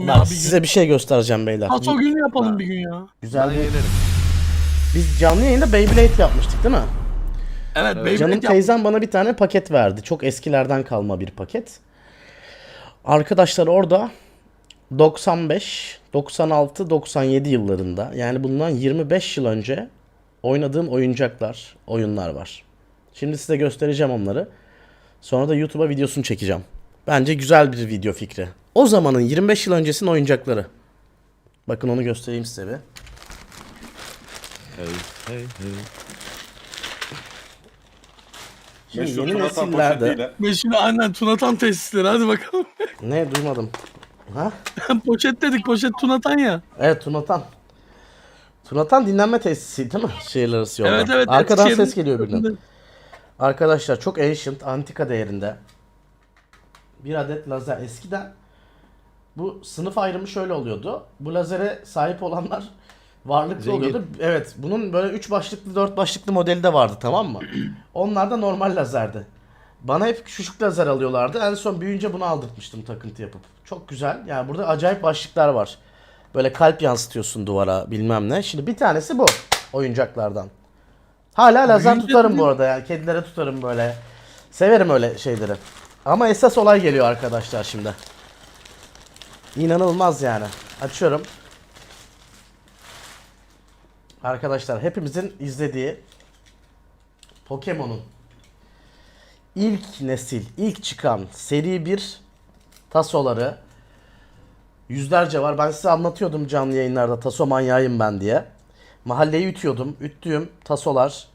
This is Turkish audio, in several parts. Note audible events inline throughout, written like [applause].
Bak size bir şey göstereceğim beyler. Paso günü yapalım Ha. bir gün ya. Güzel Ben bir... gelirim. Biz canlı yayında Beyblade yapmıştık değil mi? Evet, Evet. Beyblade Canım yap- teyzem bana bir tane paket verdi. Çok eskilerden kalma bir paket. Arkadaşlar orada 95, 96, 97 yıllarında yani bundan 25 yıl önce oynadığım oyuncaklar, oyunlar var. Şimdi size göstereceğim onları. Sonra da YouTube'a videosunu çekeceğim. Bence güzel bir video fikri. O zamanın 25 yıl öncesinin oyuncakları. Bakın onu göstereyim size bir. Hey, hey, hey. Şimdi Meşhur yeni Tunatan nesillerde... poşetiyle. Şimdi aynen Tunatan tesisleri hadi bakalım. [laughs] Ne duymadım. Ha? [laughs] poşet dedik poşet Tunatan ya. Evet Tunatan. Tunatan dinlenme tesisi değil mi? Şehirler arası yolda. Evet evet. Arkadan Eskişehir'in- ses geliyor birden. Arkadaşlar çok ancient, antika değerinde. Bir adet lazer. Eskiden bu sınıf ayrımı şöyle oluyordu. Bu lazere sahip olanlar [laughs] varlıklı Zengin. oluyordu. Evet bunun böyle 3 başlıklı 4 başlıklı modeli de vardı tamam mı? [clears throat] Onlar da normal lazerdi. Bana hep küçük lazer alıyorlardı. En son büyüyünce bunu aldırtmıştım takıntı yapıp. Çok güzel. Yani burada acayip başlıklar var. Böyle kalp yansıtıyorsun duvara bilmem ne. Şimdi bir tanesi bu oyuncaklardan. Hala lazer Büyüyünce tutarım bu arada yani. Kedilere tutarım böyle. Severim öyle şeyleri. Ama esas olay geliyor arkadaşlar şimdi. İnanılmaz yani. Açıyorum. Arkadaşlar hepimizin izlediği Pokemon'un ilk nesil, ilk çıkan seri bir tasoları yüzlerce var. Ben size anlatıyordum canlı yayınlarda taso manyağıyım ben diye. Mahalleyi ütüyordum. Üttüğüm tasolar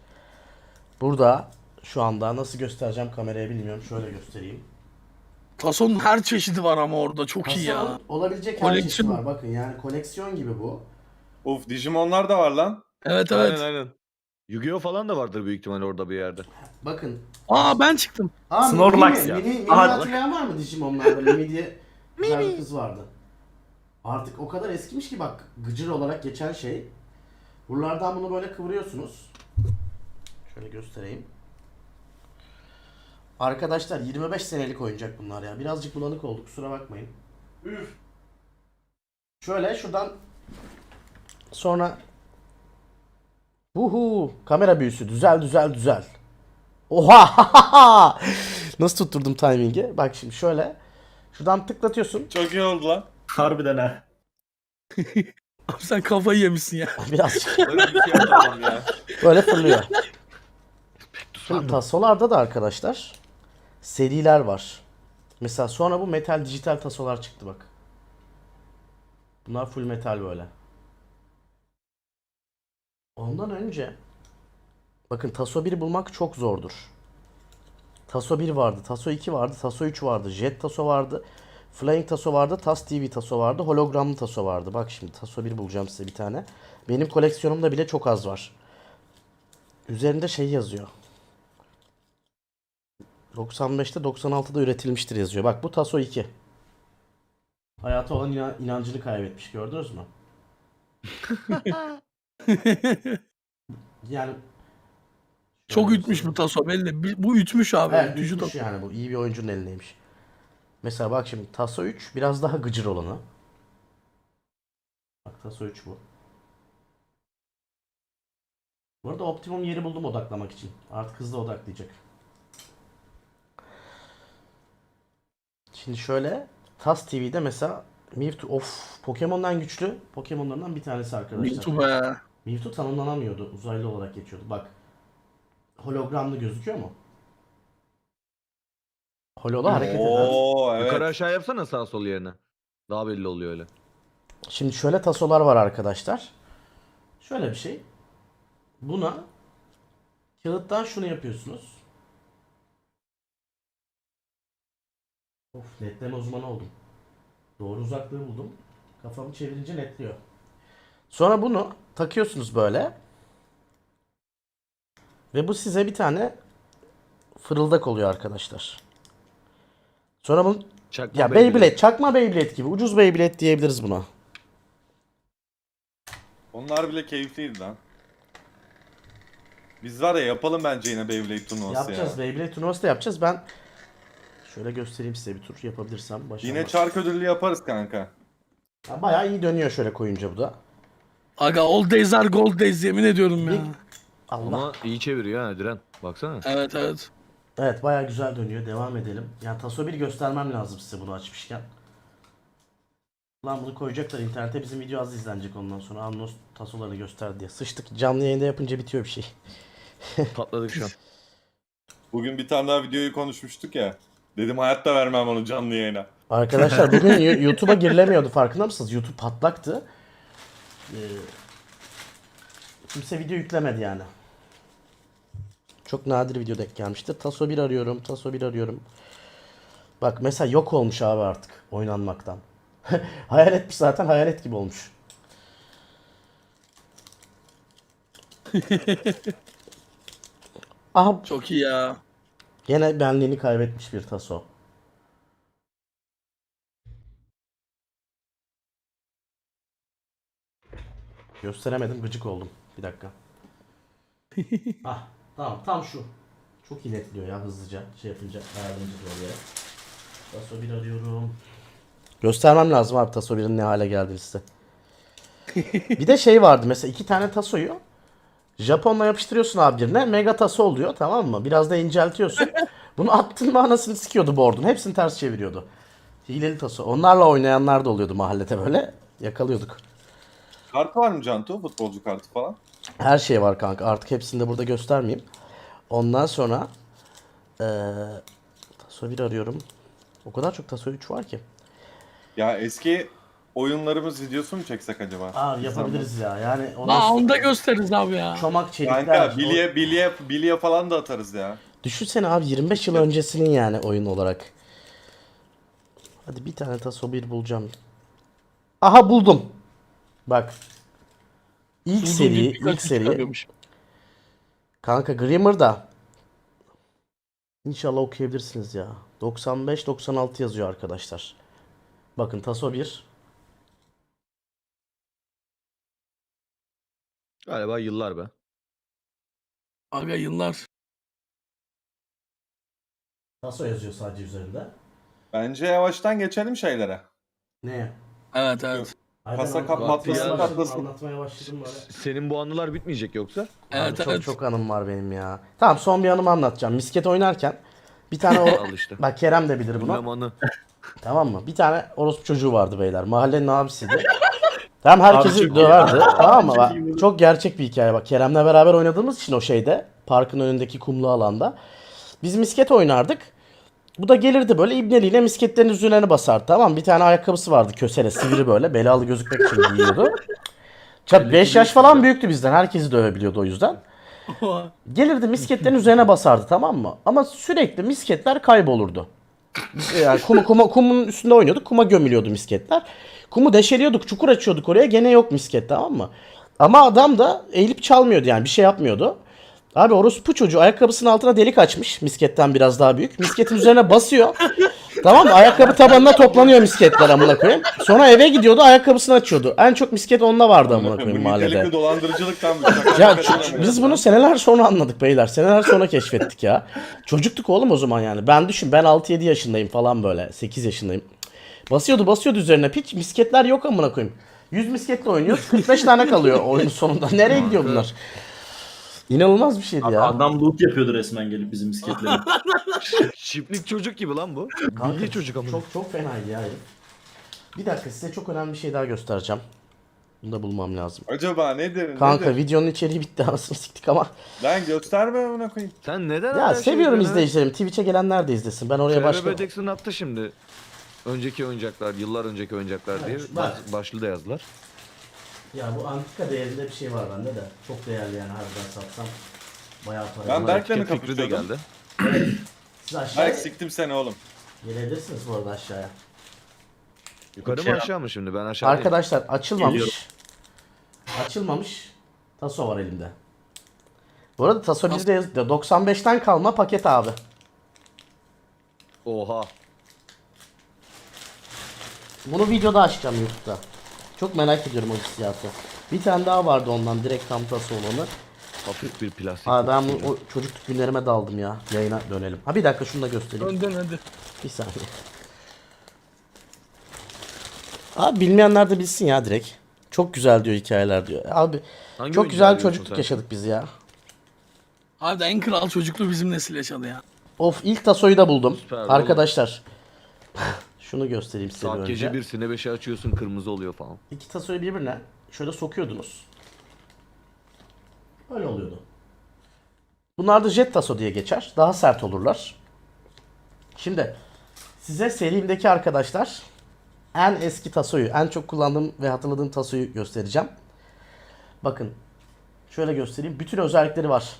burada şu anda nasıl göstereceğim kameraya bilmiyorum. Şöyle göstereyim. Tasonun her çeşidi var ama orada çok iyi ya. Olabilecek her çeşit Koleksiyon. var. Bakın yani koleksiyon gibi bu. Of Digimon'lar da var lan. Evet evet. Aynen aynen. Yu-Gi-Oh falan da vardır büyük ihtimalle orada bir yerde. Bakın. Aa ben çıktım. Aa, Snorlax Mimi, ya. Mimi, Mimi Aha. hatırlayan var mı Digimon'larda? Mimi diye [laughs] güzel bir kız vardı. Artık o kadar eskimiş ki bak gıcır olarak geçen şey. Buralardan bunu böyle kıvırıyorsunuz. Şöyle göstereyim. Arkadaşlar 25 senelik oyuncak bunlar ya. Birazcık bulanık oldu kusura bakmayın. Üf. Şöyle şuradan sonra Uhu kamera büyüsü düzel düzel düzel. Oha! [laughs] Nasıl tutturdum timingi? Bak şimdi şöyle. Şuradan tıklatıyorsun. Çok iyi oldu lan. Harbiden ha. [laughs] Abi sen kafayı yemişsin ya. [laughs] Biraz Öyle bir şey ya. böyle fırlıyor. Şimdi tasolarda da arkadaşlar seriler var. Mesela sonra bu metal dijital tasolar çıktı bak. Bunlar full metal böyle. Ondan önce bakın Taso 1 bulmak çok zordur. Taso 1 vardı, Taso 2 vardı, Taso 3 vardı, Jet Taso vardı, Flying Taso vardı, Tas TV Taso vardı, hologramlı Taso vardı. Bak şimdi Taso 1 bulacağım size bir tane. Benim koleksiyonumda bile çok az var. Üzerinde şey yazıyor. 95'te 96'da üretilmiştir yazıyor. Bak bu Taso 2. Hayata olan inan- inancını kaybetmiş gördünüz mü? [laughs] Yani Çok Şöyle ütmüş bu taso belli. Bir- Bu ütmüş abi. Evet Ütücü ütmüş taso. yani bu. iyi bir oyuncunun elindeymiş. Mesela bak şimdi Taso 3 biraz daha gıcır olanı. Bak Taso 3 bu. Bu arada optimum yeri buldum odaklamak için. Artık hızlı odaklayacak. Şimdi şöyle Tas TV'de mesela Mewtwo of Pokemon'dan güçlü Pokemon'larından bir tanesi arkadaşlar. Mewtwo be. Mewtwo tanımlanamıyordu. Uzaylı olarak geçiyordu. Bak. Hologramlı gözüküyor mu? Holola hareket eder. Oo evet. Yukarı aşağı yapsana sağ sol yerine. Daha belli oluyor öyle. Şimdi şöyle tasolar var arkadaşlar. Şöyle bir şey. Buna kağıttan şunu yapıyorsunuz. Of netleme uzmanı oldum. Doğru uzaklığı buldum. Kafamı çevirince netliyor. Sonra bunu takıyorsunuz böyle. Ve bu size bir tane fırıldak oluyor arkadaşlar. Sonra bunu Çakma ya Beyblade, çakma Beyblade gibi. Ucuz Beyblade diyebiliriz buna. Onlar bile keyifliydi lan. Biz var ya yapalım bence yine Beyblade turnuvası Yapacağız. ya. Beyblade turnuvası da yapacağız. Ben şöyle göstereyim size bir tur yapabilirsem. Başarmak. Yine çark ödüllü yaparız kanka. Ya bayağı iyi dönüyor şöyle koyunca bu da. Aga old days are gold days yemin ediyorum ya. Allah. Ama iyi çeviriyor ha Diren. Baksana. Evet evet. Evet bayağı güzel dönüyor. Devam edelim. Yani taso bir göstermem lazım size bunu açmışken. Lan bunu koyacaklar internete bizim video az izlenecek ondan sonra. Annos tasolarını göster diye. Sıçtık canlı yayında yapınca bitiyor bir şey. Patladık şu an. [laughs] Bugün bir tane daha videoyu konuşmuştuk ya. Dedim hayatta vermem onu canlı yayına. Arkadaşlar bugün [laughs] YouTube'a girilemiyordu farkında mısınız? YouTube patlaktı. Ee, kimse video yüklemedi yani. Çok nadir video denk gelmişti. Taso 1 arıyorum, Taso 1 arıyorum. Bak mesela yok olmuş abi artık oynanmaktan. [laughs] hayal etmiş zaten hayalet gibi olmuş. [laughs] Aha Çok iyi ya. Gene benliğini kaybetmiş bir Taso. Gösteremedim gıcık oldum. Bir dakika. [laughs] ah tamam tam şu. Çok iyi netliyor ya hızlıca şey yapınca doğru yere. Taso 1 arıyorum. Göstermem lazım abi Taso 1'in ne hale geldiğini size. [laughs] bir de şey vardı mesela iki tane Taso'yu Japonla yapıştırıyorsun abi birine mega Taso oluyor tamam mı? Biraz da inceltiyorsun. [laughs] Bunu attın mı anasını sikiyordu board'un. Hepsini ters çeviriyordu. Hileli Taso. Onlarla oynayanlar da oluyordu mahallede böyle. Yakalıyorduk. Kartı var mı Cantu? Futbolcu kartı falan. Her şey var kanka. Artık hepsini de burada göstermeyeyim. Ondan sonra eee Taso 1 arıyorum. O kadar çok Taso 3 var ki. Ya eski oyunlarımız videosu mu çeksek acaba? Abi yapabiliriz ya. Yani onu Aa onu da gösteririz abi ya. çomak çelikler. Kanka bilye, bilye, bilye falan da atarız ya. Düşünsene abi 25 yıl öncesinin yani oyun olarak. Hadi bir tane Taso 1 bulacağım. Aha buldum. Bak. İlk Uzun seri, bir birkaç ilk üç seri. çıkarıyormuş. Kanka Grimmer'da. İnşallah okuyabilirsiniz ya. 95-96 yazıyor arkadaşlar. Bakın Taso 1. Galiba yıllar be. Aga yıllar. Taso yazıyor sadece üzerinde. Bence yavaştan geçelim şeylere. Ne? Evet evet. Kasa anlat- kapatmasın, anlatmaya başladım, patlasın. Anlatmaya başladım böyle. Senin bu anılar bitmeyecek yoksa? Abi Evet çok evet. çok anım var benim ya. Tamam son bir anımı anlatacağım. Misket oynarken bir tane o... [laughs] Al işte. Bak Kerem de bilir bunu. Bilmem anı. Tamam mı? Bir tane orospu çocuğu vardı beyler. Mahallenin abisiydi. [laughs] Tamam herkesi döverdi. [laughs] tamam mı? Çok Bak, çok gerçek bir hikaye bak. Kerem'le beraber oynadığımız için o şeyde. Parkın önündeki kumlu alanda. Biz misket oynardık. Bu da gelirdi böyle ibneliğine misketlerin üzerine basardı. Tamam mı? Bir tane ayakkabısı vardı kösele sivri böyle. Belalı gözükmek için giyiyordu. [laughs] 5 yaş falan büyüktü bizden. Herkesi dövebiliyordu o yüzden. Gelirdi misketlerin üzerine basardı tamam mı? Ama sürekli misketler kaybolurdu. Yani kumu, kuma, kumun üstünde oynuyorduk. Kuma gömülüyordu misketler. Kumu deşeliyorduk. Çukur açıyorduk oraya. Gene yok misket tamam mı? Ama adam da eğilip çalmıyordu yani. Bir şey yapmıyordu. Abi orospu çocuğu ayakkabısının altına delik açmış. Misketten biraz daha büyük. Misketin üzerine basıyor. Tamam mı? Ayakkabı tabanına toplanıyor misketler amına koyayım. Sonra eve gidiyordu ayakkabısını açıyordu. En çok misket onda vardı amına koyayım mahallede. dolandırıcılıktan bir şaka. Ya ç- biz bunu seneler sonra anladık beyler. Seneler sonra keşfettik ya. Çocuktuk oğlum o zaman yani. Ben düşün ben 6-7 yaşındayım falan böyle. 8 yaşındayım. Basıyordu basıyordu üzerine piç. Misketler yok amına koyayım. 100 misketle oynuyoruz. 45 tane kalıyor oyunun sonunda. Nereye gidiyor bunlar? İnanılmaz bir şeydi ya. Adam loot yapıyordu resmen gelip bizim misketleri. [laughs] [laughs] Çiftlik çocuk gibi lan bu. Kanka, Bilgi çocuk ama. Çok çok fenaydı ya. Bir dakika size çok önemli bir şey daha göstereceğim. Bunu da bulmam lazım. Acaba nedir? Kanka nedir? videonun içeriği bitti [laughs] anasını siktik ama. Lan gösterme amına koyayım. Sen neden Ya şey seviyorum izleyicilerim. Twitch'e gelenler de izlesin. Ben oraya Trevor başka... Jackson attı şimdi. Önceki oyuncaklar, yıllar önceki oyuncaklar diye baş- başlığı da yazdılar. Ya bu antika değerinde bir şey var bende de. Çok değerli yani harbiden satsam. Bayağı para. Ben Ben Berk'le mi fikri de kapışıyordum? geldi. Siz aşağıya Berk siktim seni oğlum. gelebilirsiniz bu arada aşağıya. Yukarı Şey- mı aşağı mı şimdi? Ben aşağı Arkadaşlar açılmamış. Geliyorum. Açılmamış. Taso var elimde. Bu arada Taso bizde yaz- 95'ten kalma paket abi. Oha. Bunu videoda açacağım YouTube'da. Çok merak ediyorum o hissiyatı. Bir tane daha vardı ondan direkt tam Taso olanı. Hafif bir plastik. Abi ben bu, o çocukluk günlerime daldım ya. Yayına dönelim. Ha bir dakika şunu da göstereyim. Önden hadi. Bir saniye. Abi bilmeyenler de bilsin ya direkt. Çok güzel diyor hikayeler diyor. Abi Hangi çok güzel bir çocukluk sen? yaşadık biz ya. Abi en kral çocukluğu bizim nesil yaşadı ya. Of ilk tasoyu da buldum. Süper, Arkadaşlar. Şunu göstereyim size Saat önce. gece bir sine beşe açıyorsun kırmızı oluyor falan. İki tasoyu birbirine şöyle sokuyordunuz. Böyle oluyordu. Bunlar da jet taso diye geçer. Daha sert olurlar. Şimdi size serimdeki arkadaşlar en eski tasoyu, en çok kullandığım ve hatırladığım tasoyu göstereceğim. Bakın. Şöyle göstereyim. Bütün özellikleri var.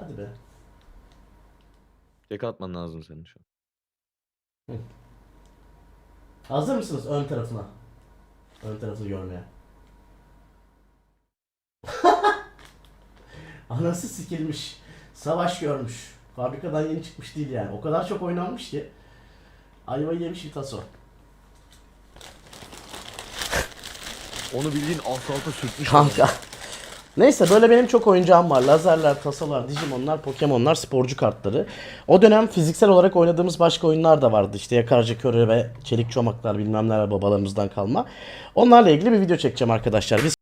Hadi be. Tek atman lazım senin şu an. Hazır mısınız ön tarafına? Ön tarafını görmeye. [laughs] Anası sikilmiş. Savaş görmüş. Fabrikadan yeni çıkmış değil yani. O kadar çok oynanmış ki. Ayvayı yemiş bir taso. Onu bildiğin asfalta sürtmüş. Kanka. Neyse böyle benim çok oyuncağım var. Lazerler, tasolar, Digimonlar, Pokemonlar, sporcu kartları. O dönem fiziksel olarak oynadığımız başka oyunlar da vardı. İşte Yakarca Köre ve Çelik Çomaklar bilmem neler babalarımızdan kalma. Onlarla ilgili bir video çekeceğim arkadaşlar. Biz